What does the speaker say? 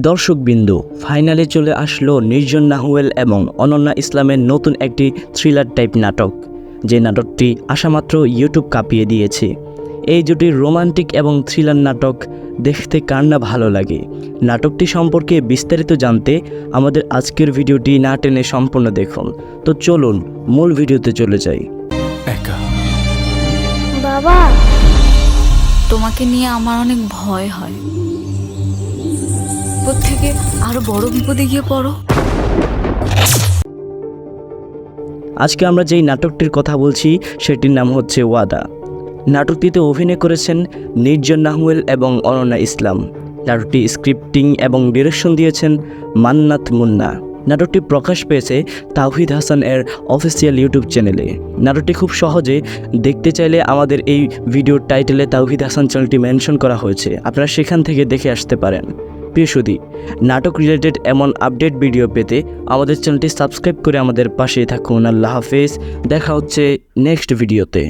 দর্শকবিন্দু ফাইনালে চলে আসলো নির্জন নাহুয়েল এবং অনন্যা ইসলামের নতুন একটি থ্রিলার টাইপ নাটক। যে নাটকটি আসামাত্র ইউটিউব কাঁপিয়ে দিয়েছে। এই জুটির রোমান্টিক এবং থ্রিলার নাটক দেখতে কার না ভালো লাগে? নাটকটি সম্পর্কে বিস্তারিত জানতে আমাদের আজকের ভিডিওটি না টেনে সম্পূর্ণ দেখুন। তো চলুন মূল ভিডিওতে চলে যাই। একা। বাবা! তোমাকে নিয়ে আমার অনেক ভয় হয়। বিপদ থেকে আরও বড় বিপদে গিয়ে পড়ো। আজকে আমরা যেই নাটকটির কথা বলছি, সেটির নাম হচ্ছে ওয়াদা। নাটকটিতে অভিনয় করেছেন নির্জন নাহমুয়েল এবং অনন্যা ইসলাম। নাটকটি স্ক্রিপ্টিং এবং ডিরেকশন দিয়েছেন মান্নাত মুন্না। নাটকটি প্রকাশ পেয়েছে তাওহিদ হাসান এর অফিসিয়াল ইউটিউব চ্যানেলে নাটকটি খুব সহজে দেখতে চাইলে আমাদের এই ভিডিওর টাইটেলে তাওহিদ হাসান চ্যানেলটি মেনশন করা হয়েছে। আপনারা সেখান থেকে দেখে আসতে পারেন। প্রিয় সুদী নাটক রিলেটেড এমন আপডেট ভিডিও পেতে আমাদের চ্যানেলটি সাবস্ক্রাইব করে আমাদের পাশে থাকুন। আল্লাহ হাফেজ, দেখা হচ্ছে নেক্সট ভিডিওতে